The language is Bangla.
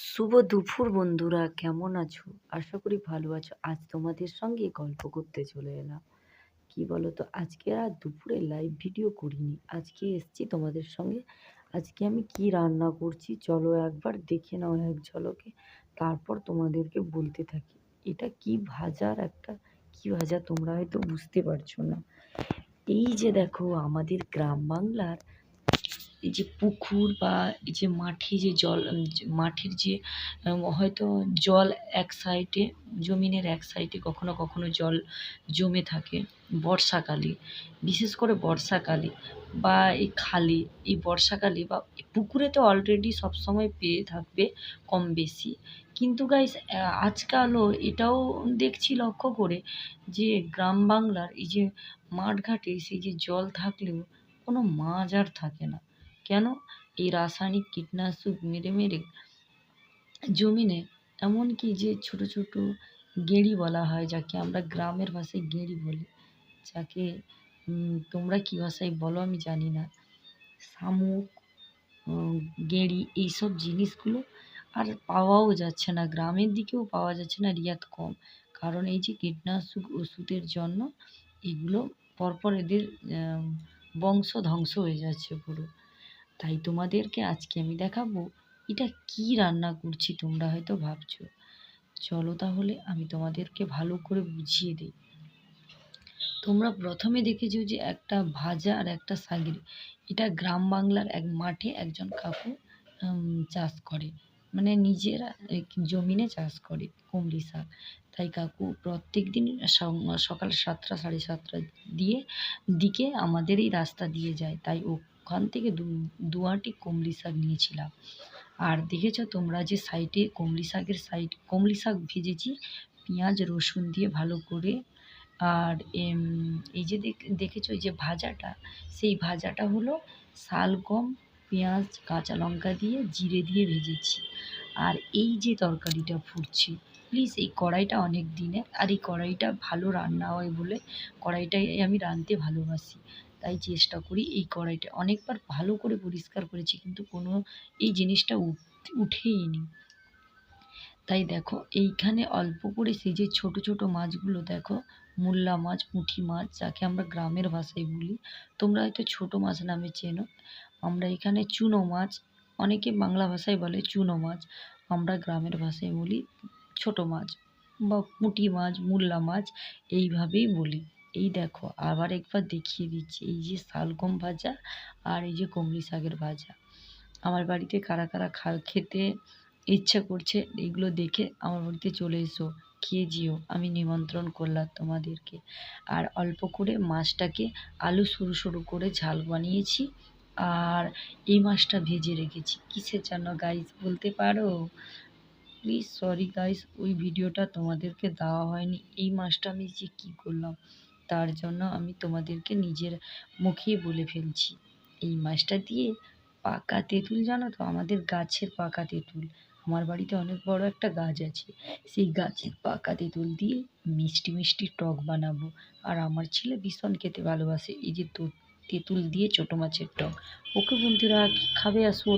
শুভ দুপুর বন্ধুরা, কেমন আছো? আশা করি ভালো আছো। আজ তোমাদের সঙ্গে গল্প করতে চলে এলাম। কি বলো তো আজকে আর দুপুরে লাইভ ভিডিও করিনি। আজকে এসছি তোমাদের সঙ্গে। আজকে আমি কি রান্না করছি, চলো একবার দেখে নাও এক ঝলকে। তারপর তোমাদেরকে বলতে থাকি, এটা কি ভাজার একটা, কি ভাজা তোমরা হয়তো বুঝতে পারছ না। এই যে দেখো, আমাদের গ্রাম বাংলার এই যে পুকুর বা এই যে মাঠে যে জল মাঠের যে হয়তো জল এক সাইডে, জমিনের এক সাইডে কখনো কখনো জল জমে থাকে বর্ষাকালে। বিশেষ করে বর্ষাকালে বা এই খালে, এই বর্ষাকালে বা পুকুরে তো অলরেডি সবসময় পেয়ে থাকবে কম বেশি। কিন্তু গাইস আজকালও এটাও দেখছি লক্ষ্য করে যে গ্রাম বাংলার এই যে মাঠঘাটে সেই যে জল থাকলেও কোনো মাছ আর থাকে না। কেন এই রাসায়নিক কীটনাশক মেরে মেরে জমিনে এমনকি যে ছোটো ছোটো গেঁড়ি বলা হয়, যাকে আমরা গ্রামের ভাষায় গেঁড়ি বলি, যাকে তোমরা কী ভাষায় বলো আমি জানি না। শামুক গেঁড়ি এইসব জিনিসগুলো আর পাওয়াও যাচ্ছে না। গ্রামের দিকেও পাওয়া যাচ্ছে না রিয়াত কম। কারণ এই যে কীটনাশক ওষুধের জন্য এগুলো পরপর এদের বংশ ধ্বংস হয়ে যাচ্ছে পুরো। তাই তোমাদেরকে আজকে আমি দেখাবো, এটা কি রান্না করছি তোমরা হয়তো ভাবছ। চলো তাহলে আমি তোমাদেরকে ভালো করে বুঝিয়ে দিই। তোমরা প্রথমে দেখেছ যে একটা ভাজা আর একটা শাগের এটা গ্রাম বাংলার এক মাঠে একজন কাকু চাষ করে। মানে নিজেরা জমিনে চাষ করে কুমড়ি শাক। তাই কাকু প্রত্যেক দিন সকাল সাতটা, সাড়ে সাতটা দিয়ে দিকে আমাদের এই রাস্তা দিয়ে যায়। তাই ওখান থেকে দু আঁটি কুমড়ি শাক নিয়েছিলাম। আর দেখেছ তোমরা যে সাইডে কুমড়ি শাকের সাইড কুমড়ি শাক ভেজেছি, পেঁয়াজ, রসুন দিয়ে ভালো করে। আর এই যে দেখেছ যে ভাজাটা, সেই ভাজাটা হলো শালগম পেঁয়াজ, কাঁচা লঙ্কা দিয়ে জিরে দিয়ে ভেজেছি। আর এই যে তরকারিটা ফুটছে প্লিজ এই কড়াইটা অনেক দিনের, আর এই কড়াইটা ভালো রান্না হয় বলে কড়াইটাই আমি রাঁধতে ভালোবাসি। তাই চেষ্টা করি এই কড়াইটা। অনেকবার ভালো করে পরিষ্কার করেছি কিন্তু কোনো এই জিনিসটা উঠেই নি। তাই দেখো এইখানে অল্প করে সেই যে ছোটো ছোটো মাছগুলো দেখো, মূল্লা মাছ, পুঁটি মাছ, যাকে আমরা গ্রামের ভাষায় বলি, তোমরা হয়তো ছোটো মাছ নামে চেনো। আমরা এখানে চুনো মাছ, অনেকে বাংলা ভাষায় বলে চুনো মাছ, আমরা গ্রামের ভাষায় বলি ছোটো মাছ বা পুঁটি মাছ, মূল্লা মাছ, এইভাবেই বলি। এই দেখো, আবার একবার দেখিয়ে দিচ্ছি। এই যে শালগম ভাজা আর এই যে কুমড়ি শাকের ভাজা। আমার বাড়িতে কারা কারা খা, খেতে ইচ্ছা করছে, এগুলো দেখে আমার বাড়িতে চলে এসো। খেয়ে যেও, আমি নিমন্ত্রণ করলাম তোমাদেরকে। আর অল্প করে মাছটাকে আলু সরু সরু করে ঝাল বানিয়েছি আর এই মাছটা ভেজে রেখেছি। কিসের জন্য গাইস বলতে পারো? প্লিজ সরি গাইস ওই ভিডিওটা তোমাদেরকে দেওয়া হয়নি। এই মাছটা আমি যে কী করলাম? তার জন্য আমি তোমাদেরকে নিজের মুখেই বলে ফেলছি। এই মাছটা দিয়ে পাকা তেঁতুল জানো তো? আমাদের গাছের পাকা তেঁতুল। আমার বাড়িতে অনেক বড় একটা গাছ আছে। সেই গাছের পাকা তেঁতুল দিয়ে মিষ্টি মিষ্টি টক বানাবো। আর আমার ছেলে ভীষণ খেতে ভালোবাসে। এই যে তেঁতুল দিয়ে ছোটো মাছের টক। ওকে বন্ধুরা খাবে আসব